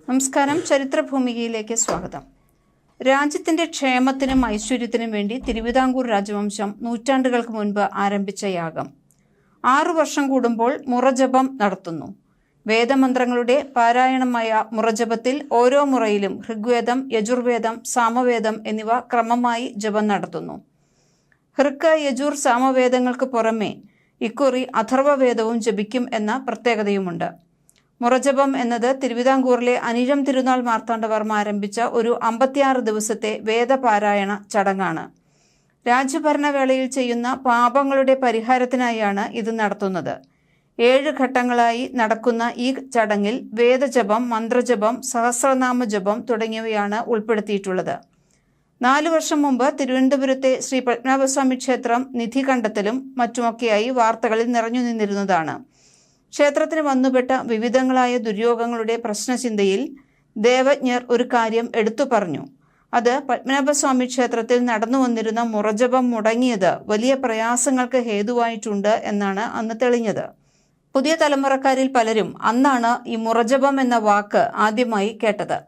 നമസ്കാരം. ചരിത്രഭൂമികയിലേക്ക് സ്വാഗതം. രാജ്യത്തിന്റെ ക്ഷേമത്തിനും ഐശ്വര്യത്തിനും വേണ്ടി തിരുവിതാംകൂർ രാജവംശം നൂറ്റാണ്ടുകൾക്ക് മുൻപ് ആരംഭിച്ച യാഗം. ആറു വർഷം കൂടുമ്പോൾ മുറജപം നടത്തുന്നു. വേദമന്ത്രങ്ങളുടെ പാരായണമായ മുറജപത്തിൽ ഓരോ മുറയിലും ഋഗ്വേദം യജുർവേദം സാമവേദം എന്നിവ ക്രമമായി ജപം നടത്തുന്നു. ഹൃക്ക യജുർ സാമവേദങ്ങൾക്ക് പുറമെ ഇക്കുറി അഥർവവേദവും ജപിക്കും എന്ന പ്രത്യേകതയുമുണ്ട്. മുറജപം എന്നത് തിരുവിതാംകൂറിലെ അനിഴം തിരുനാൾ മാർത്താണ്ഡവർമ്മ ആരംഭിച്ച ഒരു അമ്പത്തിയാറ് ദിവസത്തെ വേദപാരായണ ചടങ്ങാണ്. രാജ്യഭരണവേളയിൽ ചെയ്യുന്ന പാപങ്ങളുടെ പരിഹാരത്തിനായാണ് ഇത് നടത്തുന്നത്. ഏഴ് ഘട്ടങ്ങളായി നടക്കുന്ന ഈ ചടങ്ങിൽ വേദജപം മന്ത്രജപം സഹസ്രനാമ ജപം തുടങ്ങിയവയാണ് ഉൾപ്പെടുത്തിയിട്ടുള്ളത്. നാലു വർഷം മുമ്പ് തിരുവനന്തപുരത്തെ ശ്രീ പത്മനാഭസ്വാമി ക്ഷേത്രം നിധി കണ്ടെത്തലും മറ്റുമൊക്കെയായി വാർത്തകളിൽ നിറഞ്ഞു നിന്നിരുന്നതാണ്. ക്ഷേത്രത്തിന് വന്നുപെട്ട വിവിധങ്ങളായ ദുര്യോഗങ്ങളുടെ പ്രശ്നചിന്തയിൽ ദേവജ്ഞർ ഒരു കാര്യം എടുത്തു പറഞ്ഞു. അത് പത്മനാഭസ്വാമി ക്ഷേത്രത്തിൽ നടന്നു വന്നിരുന്ന മുറജപം മുടങ്ങിയത് വലിയ പ്രയാസങ്ങൾക്ക് ഹേതുവായിട്ടുണ്ട് എന്നാണ് അന്ന് തെളിഞ്ഞത്. പുതിയ തലമുറക്കാരിൽ പലരും അന്നാണ് ഈ മുറജപം എന്ന വാക്ക് ആദ്യമായി കേട്ടത്.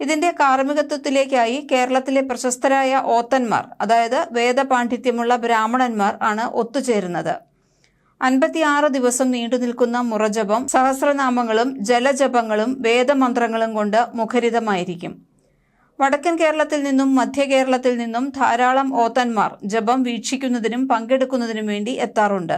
ഇതിന്റെ കാർമ്മികത്വത്തിലേക്കായി കേരളത്തിലെ പ്രശസ്തരായ ഓത്തന്മാർ അതായത് വേദപാണ്ഡിത്യമുള്ള ബ്രാഹ്മണന്മാർ ആണ് ഒത്തുചേരുന്നത്. അൻപത്തിയാറ് ദിവസം നീണ്ടു നിൽക്കുന്ന മുറജപം സഹസ്രനാമങ്ങളും ജലജപങ്ങളും വേദമന്ത്രങ്ങളും കൊണ്ട് മുഖരിതമായിരിക്കും. വടക്കൻ കേരളത്തിൽ നിന്നും മധ്യ കേരളത്തിൽ നിന്നും ധാരാളം ഓത്തന്മാർ ജപം വീക്ഷിക്കുന്നതിനും പങ്കെടുക്കുന്നതിനും വേണ്ടി എത്താറുണ്ട്.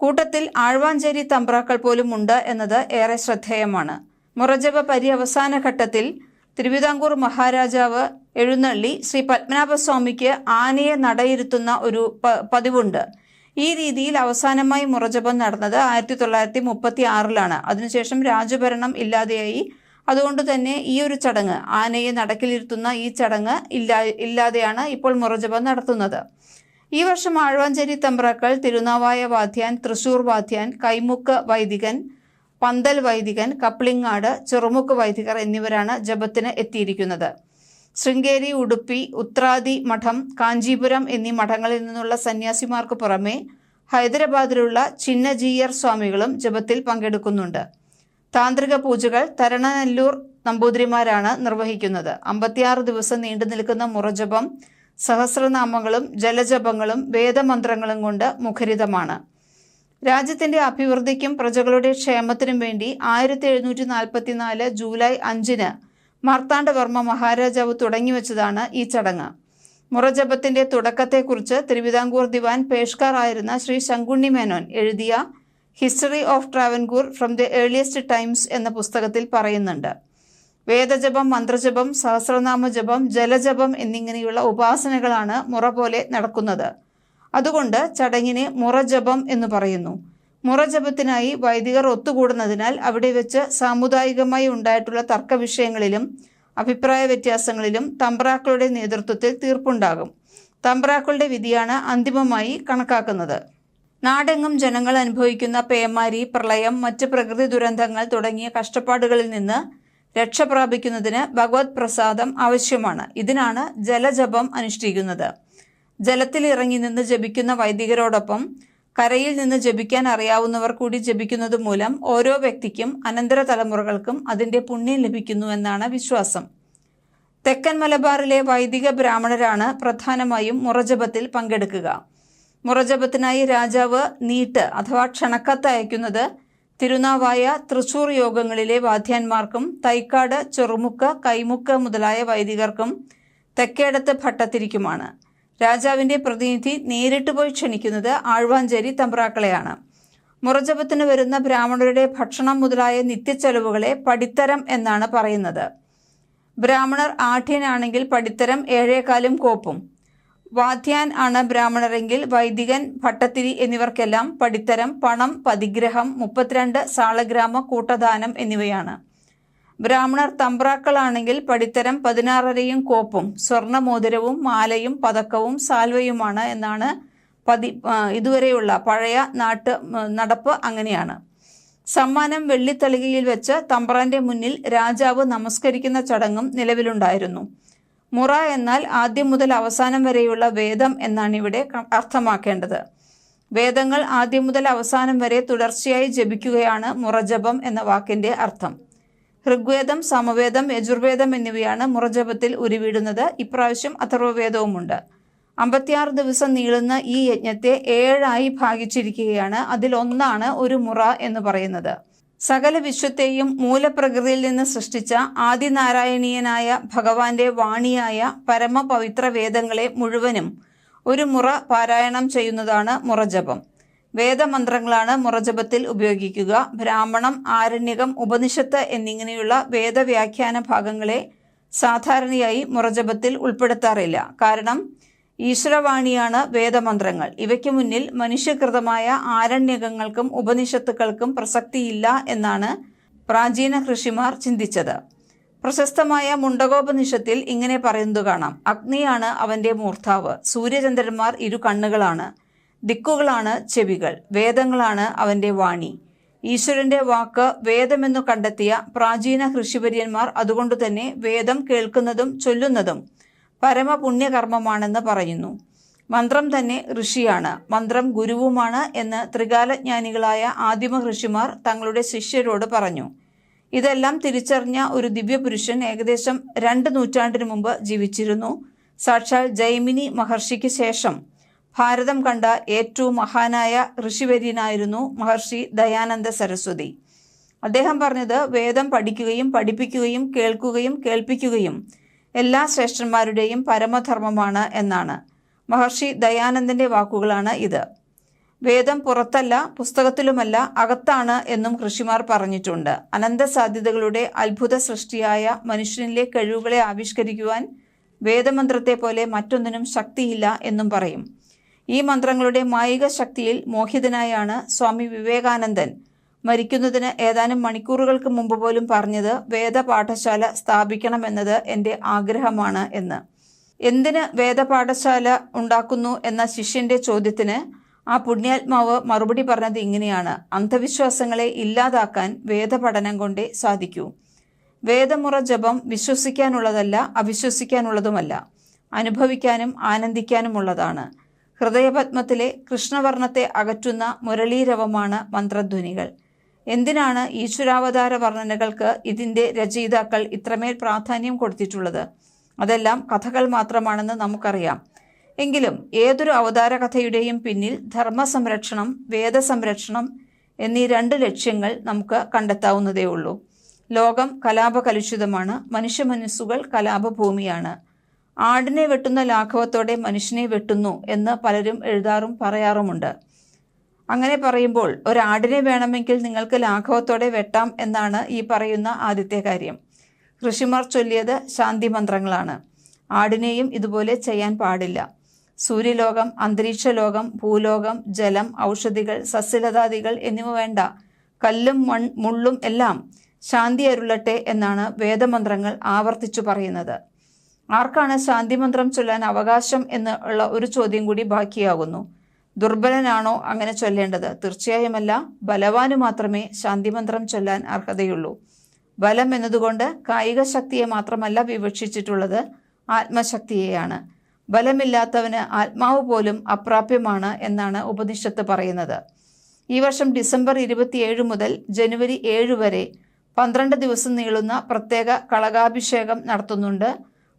കൂട്ടത്തിൽ ആഴ്വാഞ്ചേരി തമ്പ്രാക്കൾ പോലും ഉണ്ട് എന്നത് ഏറെ ശ്രദ്ധേയമാണ്. മുറജപ പര്യവസാന ഘട്ടത്തിൽ തിരുവിതാംകൂർ മഹാരാജാവ് എഴുന്നള്ളി ശ്രീ പത്മനാഭസ്വാമിക്ക് ആനയെ നടയിരുത്തുന്ന ഒരു പതിവുണ്ട്. ഈ രീതിയിൽ അവസാനമായി മുറജപം നടന്നത് ആയിരത്തി തൊള്ളായിരത്തി മുപ്പത്തി ആറിലാണ് അതിനുശേഷം രാജഭരണം ഇല്ലാതെയായി. അതുകൊണ്ട് തന്നെ ഈ ഒരു ചടങ്ങ് ആനയെ നടക്കിലിരുത്തുന്ന ഈ ചടങ്ങ് ഇല്ലാ ഇല്ലാതെയാണ് ഇപ്പോൾ മുറജപം നടത്തുന്നത്. ഈ വർഷം ആഴ്വാഞ്ചേരി തമ്പ്രാക്കൾ തിരുനാവായ വാദ്യാൻ തൃശൂർ വാദ്യാൻ കൈമുക്ക് വൈദികൻ പന്തൽ വൈദികൻ കപ്ലിങ്ങാട് ചെറുമുക്ക് വൈദികർ എന്നിവരാണ് ജപത്തിന് എത്തിയിരിക്കുന്നത്. ശൃംഗേരി ഉടുപ്പി ഉത്രാദി മഠം കാഞ്ചീപുരം എന്നീ മഠങ്ങളിൽ നിന്നുള്ള സന്യാസിമാർക്ക് പുറമെ ഹൈദരാബാദിലുള്ള ചിന്നജീയർ സ്വാമികളും ജപത്തിൽ പങ്കെടുക്കുന്നുണ്ട്. താന്ത്രിക പൂജകൾ തരണനെല്ലൂർ നമ്പൂതിരിമാരാണ് നിർവഹിക്കുന്നത്. അമ്പത്തിയാറ് ദിവസം നീണ്ടു നിൽക്കുന്ന മുറജപം സഹസ്രനാമങ്ങളും ജലജപങ്ങളും വേദമന്ത്രങ്ങളും കൊണ്ട് മുഖരിതമാണ്. രാജ്യത്തിന്റെ അഭിവൃദ്ധിക്കും പ്രജകളുടെ ക്ഷേമത്തിനും വേണ്ടി ആയിരത്തി എഴുന്നൂറ്റി നാൽപ്പത്തിനാല് ജൂലൈ അഞ്ചിന് മാർത്താണ്ഡവർമ്മ മഹാരാജാവ് തുടങ്ങിവെച്ചതാണ് ഈ ചടങ്ങ്. മുറജപത്തിന്റെ തുടക്കത്തെക്കുറിച്ച് തിരുവിതാംകൂർ ദിവാൻ പേഷ്കാർ ആയിരുന്ന ശ്രീ ശങ്കുണ്ണി മേനോൻ എഴുതിയ history of Travancore from the earliest times എന്ന പുസ്തകത്തിൽ പറയുന്നുണ്ട്. വേദജപം മന്ത്രജപം സഹസ്രനാമ ജപം ജലജപം എന്നിങ്ങനെയുള്ള ഉപാസനകളാണ് മുറ പോലെ നടക്കുന്നത്. അതുകൊണ്ട് ചടങ്ങിനെ മുറജപം എന്ന് പറയുന്നു. മുറജപത്തിനായി വൈദികർ ഒത്തുകൂടുന്നതിനാൽ അവിടെ വെച്ച് സാമുദായികമായി ഉണ്ടായിട്ടുള്ള തർക്ക വിഷയങ്ങളിലും അഭിപ്രായ വ്യത്യാസങ്ങളിലും തമ്പ്രാക്കളുടെ നേതൃത്വത്തിൽ തീർപ്പുണ്ടാകും. തമ്പ്രാക്കളുടെ വിധിയാണ് അന്തിമമായി കണക്കാക്കുന്നത്. നാടെങ്ങും ജനങ്ങൾ അനുഭവിക്കുന്ന പേമാരി പ്രളയം മറ്റ് പ്രകൃതി ദുരന്തങ്ങൾ തുടങ്ങിയ കഷ്ടപ്പാടുകളിൽ നിന്ന് രക്ഷ പ്രാപിക്കുന്നതിന് ഭഗവത് പ്രസാദം ആവശ്യമാണ്. ഇതിനാണ് ജലജപം അനുഷ്ഠിക്കുന്നത്. ജലത്തിൽ ഇറങ്ങി നിന്ന് ജപിക്കുന്ന വൈദികരോടൊപ്പം കരയിൽ നിന്ന് ജപിക്കാൻ അറിയാവുന്നവർ കൂടി ജപിക്കുന്നത് മൂലം ഓരോ വ്യക്തിക്കും അനന്തര തലമുറകൾക്കും അതിന്റെ പുണ്യം ലഭിക്കുന്നു എന്നാണ് വിശ്വാസം. തെക്കൻ മലബാറിലെ വൈദിക ബ്രാഹ്മണരാണ് പ്രധാനമായും മുറജപത്തിൽ പങ്കെടുക്കുക. മുറജപത്തിനായി രാജാവ് നീട്ട് അഥവാ ക്ഷണക്കത്ത് അയക്കുന്നത് തിരുനാവായ തൃശൂർ യോഗങ്ങളിലെ വാദ്യാന്മാർക്കും തൈക്കാട് ചെറുമുക്ക് കൈമുക്ക് മുതലായ വൈദികർക്കും തെക്കേടത്ത് ഭട്ടത്തിരിക്കുമാണ് രാജാവിന്റെ പ്രതിനിധി നേരിട്ട് പോയി ക്ഷണിക്കുന്നത് ആഴ്വാഞ്ചേരി തമ്പ്രാക്കളെയാണ്. മുറജപത്തിന് വരുന്ന ബ്രാഹ്മണരുടെ ഭക്ഷണം മുതലായ നിത്യച്ചെലവുകളെ പടിത്തരം എന്നാണ് പറയുന്നത്. ബ്രാഹ്മണർ ആഠ്യനാണെങ്കിൽ പടിത്തരം ഏഴേകാലും കോപ്പും. വാദ്യാൻ ആണ് ബ്രാഹ്മണരെങ്കിൽ വൈദികൻ ഭട്ടത്തിരി എന്നിവർക്കെല്ലാം പടിത്തരം പണം പതിഗ്രഹം മുപ്പത്തിരണ്ട് സാളഗ്രാമ കൂട്ടദാനം എന്നിവയാണ്. ബ്രാഹ്മണർ തമ്പ്രാക്കളാണെങ്കിൽ പടിത്തരം പതിനാറരയും കോപ്പും സ്വർണമോതിരവും മാലയും പതക്കവും സാൽവയുമാണ് എന്നാണ് പതി ഇതുവരെയുള്ള പഴയ നാട്ട് നടപ്പ് അങ്ങനെയാണ്. സമ്മാനം വെള്ളിത്തളികയിൽ വെച്ച് തമ്പ്രാന്റെ മുന്നിൽ രാജാവ് നമസ്കരിക്കുന്ന ചടങ്ങും നിലവിലുണ്ടായിരുന്നു. മുറ എന്നാൽ ആദ്യം മുതൽ അവസാനം വരെയുള്ള വേദം എന്നാണ് ഇവിടെ അർത്ഥമാക്കേണ്ടത്. വേദങ്ങൾ ആദ്യം മുതൽ അവസാനം വരെ തുടർച്ചയായി ജപിക്കുകയാണ് മുറജപം എന്ന വാക്കിന്റെ അർത്ഥം. ഋഗ്വേദം സമവേദം യജുർവേദം എന്നിവയാണ് മുറജപത്തിൽ ഉരുവിടുന്നത്. ഇപ്രാവശ്യം അഥർവവേദവുമുണ്ട്. അമ്പത്തിയാറ് ദിവസം നീളുന്ന ഈ യജ്ഞത്തെ ഏഴായി ഭാഗിച്ചിരിക്കുകയാണ്. അതിലൊന്നാണ് ഒരു മുറ എന്ന് പറയുന്നത്. സകല വിശ്വത്തെയും മൂലപ്രകൃതിയിൽ നിന്ന് സൃഷ്ടിച്ച ആദിനാരായണീയനായ ഭഗവാന്റെ വാണിയായ പരമപവിത്ര വേദങ്ങളെ മുഴുവനും ഒരു മുറ പാരായണം ചെയ്യുന്നതാണ് മുറജപം. വേദമന്ത്രങ്ങളാണ് മുറജപത്തിൽ ഉപയോഗിക്കുക. ബ്രാഹ്മണം ആരണ്യകം ഉപനിഷത്ത് എന്നിങ്ങനെയുള്ള വേദവ്യാഖ്യാന ഭാഗങ്ങളെ സാധാരണയായി മുറജപത്തിൽ ഉൾപ്പെടുത്താറില്ല. കാരണം ഈശ്വരവാണിയാണ് വേദമന്ത്രങ്ങൾ. ഇവയ്ക്ക് മുന്നിൽ മനുഷ്യകൃതമായ ആരണ്യകങ്ങൾക്കും ഉപനിഷത്തുക്കൾക്കും പ്രസക്തിയില്ല എന്നാണ് പ്രാചീന ഋഷിമാർ ചിന്തിച്ചത്. പ്രശസ്തമായ മുണ്ടകോപനിഷത്തിൽ ഇങ്ങനെ പറയുന്നത് കാണാം. അഗ്നിയാണ് അവന്റെ മൂർത്താവ്. സൂര്യചന്ദ്രന്മാർ ഇരു കണ്ണുകളാണ്. ദിക്കുകളാണ് ചെവികൾ വേദങ്ങളാണ് അവന്റെ വാണി. ഈശ്വരന്റെ വാക്ക് വേദമെന്നു കണ്ടെത്തിയ പ്രാചീന ഋഷിവര്യന്മാർ അതുകൊണ്ടുതന്നെ വേദം കേൾക്കുന്നതും ചൊല്ലുന്നതും പരമപുണ്യകർമ്മമാണെന്ന് പറയുന്നു. മന്ത്രം തന്നെ ഋഷിയാണ് മന്ത്രം ഗുരുവുമാണ് എന്ന് ത്രികാലജ്ഞാനികളായ ആദിമ ഋഷിമാർ തങ്ങളുടെ ശിഷ്യരോട് പറഞ്ഞു. ഇതെല്ലാം തിരിച്ചറിഞ്ഞ ഒരു ദിവ്യപുരുഷൻ ഏകദേശം രണ്ട് നൂറ്റാണ്ടിനു മുമ്പ് ജീവിച്ചിരുന്നു. സാക്ഷാൽ ജൈമിനി മഹർഷിക്ക് ശേഷം ഭാരതം കണ്ട ഏറ്റവും മഹാനായ ഋഷിവര്യനായിരുന്നു മഹർഷി ദയാനന്ദ സരസ്വതി. അദ്ദേഹം പറഞ്ഞത് വേദം പഠിക്കുകയും പഠിപ്പിക്കുകയും കേൾക്കുകയും കേൾപ്പിക്കുകയും എല്ലാ ശ്രേഷ്ഠന്മാരുടെയും പരമധർമ്മമാണ് എന്നാണ്. മഹർഷി ദയാനന്ദന്റെ വാക്കുകളാണ് ഇത്. വേദം പുറത്തല്ല പുസ്തകത്തിലുമല്ല അകത്താണ് എന്നും ഋഷിമാർ പറഞ്ഞിട്ടുണ്ട്. അനന്ത സാധ്യതകളുടെ അത്ഭുത സൃഷ്ടിയായ മനുഷ്യനിലെ കഴിവുകളെ ആവിഷ്കരിക്കുവാൻ വേദമന്ത്രത്തെ പോലെ മറ്റൊന്നിനും ശക്തിയില്ല എന്നും പറയും. ഈ മന്ത്രങ്ങളുടെ മായിക ശക്തിയിൽ മോഹിതനായാണ് സ്വാമി വിവേകാനന്ദൻ. മരിക്കുന്നതിന് ഏതാനും മണിക്കൂറുകൾക്ക് മുമ്പ് പോലും പറഞ്ഞത് വേദപാഠശാല സ്ഥാപിക്കണമെന്നത് എന്റെ ആഗ്രഹമാണ് എന്ന്. എന്തിന് വേദപാഠശാല ഉണ്ടാക്കുന്നു എന്ന ശിഷ്യന്റെ ചോദ്യത്തിന് ആ പുണ്യാത്മാവ് മറുപടി പറഞ്ഞത് ഇങ്ങനെയാണ്. അന്ധവിശ്വാസങ്ങളെ ഇല്ലാതാക്കാൻ വേദപഠനം കൊണ്ടേ സാധിക്കൂ. വേദമുറ ജപം വിശ്വസിക്കാനുള്ളതല്ല അവിശ്വസിക്കാനുള്ളതുമല്ല. അനുഭവിക്കാനും ആനന്ദിക്കാനുമുള്ളതാണ്. ഹൃദയപത്മത്തിലെ കൃഷ്ണവർണത്തെ അകറ്റുന്ന മുരളീരവമാണ് മന്ത്രധ്വനികൾ. എന്തിനാണ് ഈശ്വരാവതാര വർണനകൾക്ക് ഇതിന്റെ രചയിതാക്കൾ ഇത്രമേൽ പ്രാധാന്യം കൊടുത്തിട്ടുള്ളത്? അതെല്ലാം കഥകൾ മാത്രമാണെന്ന് നമുക്കറിയാം. എങ്കിലും ഏതൊരു അവതാര കഥയുടെയും പിന്നിൽ ധർമ്മസംരക്ഷണം വേദസംരക്ഷണം എന്നീ രണ്ട് ലക്ഷ്യങ്ങൾ നമുക്ക് കണ്ടെത്താവുന്നതേ ഉള്ളൂ ലോകം കലാപകലുഷിതമാണ് മനുഷ്യ മനസ്സുകൾ കലാപഭൂമിയാണ്. ആടിനെ വെട്ടുന്ന ലാഘവത്തോടെ മനുഷ്യനെ വെട്ടുന്നു എന്ന് പലരും എഴുതാറും പറയാറുമുണ്ട്. അങ്ങനെ പറയുമ്പോൾ ഒരാടിനെ വേണമെങ്കിൽ നിങ്ങൾക്ക് ലാഘവത്തോടെ വെട്ടാം എന്നാണ് ഈ പറയുന്ന ആദ്യത്തെ കാര്യം. ഋഷിമാർ ചൊല്ലിയത് ശാന്തി മന്ത്രങ്ങളാണ്. ആടിനെയും ഇതുപോലെ ചെയ്യാൻ പാടില്ല. സൂര്യലോകം അന്തരീക്ഷ ലോകം ഭൂലോകം ജലം ഔഷധികൾ സസ്യലതാദികൾ എന്നിവ വേണ്ട. കല്ലും മൺ മുള്ളും എല്ലാം ശാന്തി അരുളട്ടെ എന്നാണ് വേദമന്ത്രങ്ങൾ ആവർത്തിച്ചു പറയുന്നത്. ആർക്കാണ് ശാന്തിമന്ത്രം ചൊല്ലാൻ അവകാശം എന്ന് ഉള്ള ഒരു ചോദ്യം കൂടി ബാക്കിയാകുന്നു. ദുർബലനാണോ അങ്ങനെ ചൊല്ലേണ്ടത്? തീർച്ചയായുമല്ല ബലവാനു മാത്രമേ ശാന്തിമന്ത്രം ചൊല്ലാൻ അർഹതയുള്ളൂ. ബലം എന്നതുകൊണ്ട് കായിക ശക്തിയെ മാത്രമല്ല വിവക്ഷിച്ചിട്ടുള്ളത് ആത്മശക്തിയെയാണ്. ബലമില്ലാത്തവന് ആത്മാവ് പോലും അപ്രാപ്യമാണ് എന്നാണ് ഉപനിഷത്ത് പറയുന്നത്. ഈ വർഷം ഡിസംബർ ഇരുപത്തിയേഴ് മുതൽ ജനുവരി ഏഴ് വരെ പന്ത്രണ്ട് ദിവസം നീളുന്ന പ്രത്യേക കളകാഭിഷേകം നടത്തുന്നുണ്ട്.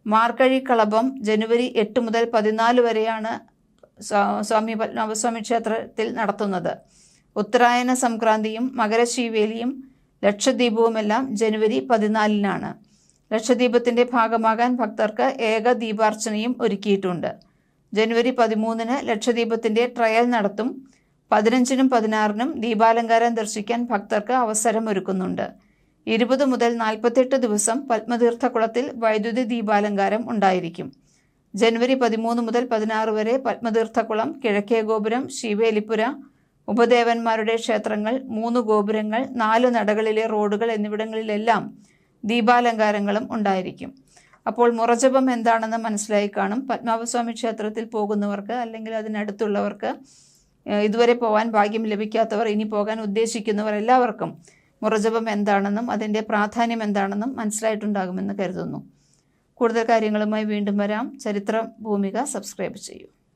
മാർക്കഴി കളഭം ജനുവരി എട്ട് മുതൽ പതിനാല് വരെയാണ് സ്വാമി പത്മനാഭസ്വാമി ക്ഷേത്രത്തിൽ നടത്തുന്നത്. ഉത്തരായന സംക്രാന്തിയും മകരശീവേലിയും ലക്ഷദ്വീപവുമെല്ലാം ജനുവരി പതിനാലിനാണ്. ലക്ഷദ്വീപത്തിന്റെ ഭാഗമാകാൻ ഭക്തർക്ക് ഏക ദീപാർച്ചനയും ഒരുക്കിയിട്ടുണ്ട്. ജനുവരി പതിമൂന്നിന് ലക്ഷദ്വീപത്തിന്റെ ട്രയൽ നടത്തും. പതിനഞ്ചിനും പതിനാറിനും ദീപാലങ്കാരം ദർശിക്കാൻ ഭക്തർക്ക് അവസരം ഒരുക്കുന്നുണ്ട് ഇരുപത് മുതൽ നാൽപ്പത്തെട്ട് ദിവസം പത്മതീർത്ഥക്കുളത്തിൽ വൈദ്യുതി ദീപാലങ്കാരം ഉണ്ടായിരിക്കും. ജനുവരി പതിമൂന്ന് മുതൽ പതിനാറ് വരെ പത്മതീർത്ഥക്കുളം കിഴക്കേ ഗോപുരം ശിവേലിപ്പുര ഉപദേവന്മാരുടെ ക്ഷേത്രങ്ങൾ മൂന്ന് ഗോപുരങ്ങൾ നാല് നടകളിലെ റോഡുകൾ എന്നിവിടങ്ങളിലെല്ലാം ദീപാലങ്കാരങ്ങളും ഉണ്ടായിരിക്കും. അപ്പോൾ മുറജപം എന്താണെന്ന് മനസ്സിലായി കാണും. പത്മനാഭസ്വാമി ക്ഷേത്രത്തിൽ പോകുന്നവർക്ക് അല്ലെങ്കിൽ അതിനടുത്തുള്ളവർക്ക് ഇതുവരെ പോകാൻ ഭാഗ്യം ലഭിക്കാത്തവർ ഇനി പോകാൻ ഉദ്ദേശിക്കുന്നവർ എല്ലാവർക്കും മുറജപം എന്താണെന്നും അതിന്റെ പ്രാധാന്യം എന്താണെന്നും മനസ്സിലായിട്ടുണ്ടാകുമെന്ന് കരുതുന്നു. കൂടുതൽ കാര്യങ്ങളുമായി വീണ്ടും വരാം. ചരിത്ര ഭൂമിക സബ്സ്ക്രൈബ് ചെയ്യൂ.